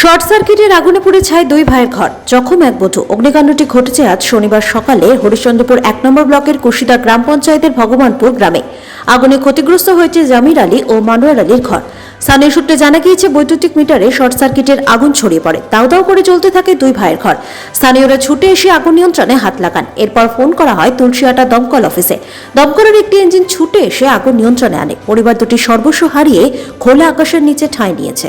Short সার্কিটের আগুনে পুড়ে ছায় দুই ভাইয়ের ঘর। জখম এক বধূ। অগ্নিকাণ্ডটি ঘটেছে আজ শনিবার সকালে হরিশ্চন্দ্রপুর এক নম্বর ব্লকের কুশিদা গ্রাম পঞ্চায়েতের ভগবানপুর গ্রামে। আগুনে ক্ষতিগ্রস্ত হয়েছে জামির আলী ও মানোয়ার আলীর ঘর। স্থানীয় সূত্রে জানা গিয়েছে, বৈদ্যুতিক মিটারে শর্ট সার্কিটের আগুন ছড়িয়ে পড়ে। দাও দাও করে চলতে থাকে দুই ভাইয়ের ঘর। স্থানীয়রা ছুটে এসে আগুন নিয়ন্ত্রণে হাত লাগান। এরপর ফোন করা হয় তুলসিয়াটা দমকল অফিসে। দমকলের একটি ইঞ্জিন ছুটে এসে আগুন নিয়ন্ত্রণে আনে। পরিবার দুটি সর্বস্ব হারিয়ে খোলা আকাশের নিচে ঠাঁই নিয়েছে।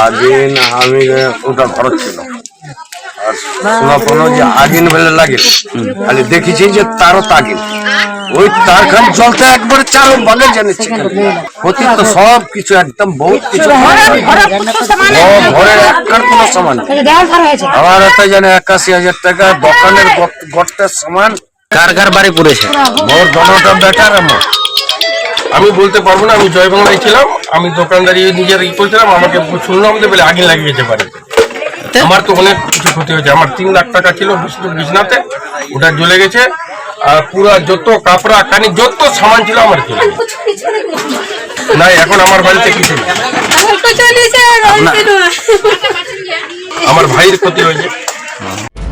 আদিন আমি ওটা ঘর ছিল। আর শোনা কোনো যে আগুন বেলে লাগে খালি দেখেছি যে তারও তাগিন ওই তার জলতে একবারে চারো বাগে জানিছে ক্ষতি তো সব কিছু একদম বহুত কিছু। ঘরের একটার কোনো সমান আমার একটা জানে একাশি হাজার টাকা দোকানের গট- গর্তের সমান কার কার বাড়ি পড়েছে? মোর দোনোটা বেটার আমার। আমি বলতে পারব না আমি জয় বাংলায় ছিলাম আমি দোকানদারি নিজের ই করছিলাম আমাকে শুনলাম যে বলে আগে লাগিয়ে যেতে পারে। আমার তো অনেক কিছু ক্ষতি হয়েছে আমার তিন লাখ টাকা ছিল বিছনাতে ওটা জ্বলে গেছে আর পুরো যত কাপড়া কানি যত সামান ছিল আমার গেছে না এখন আমার বাড়িতে কিছু নেই। আমার ভাইয়ের ক্ষতি হয়েছে।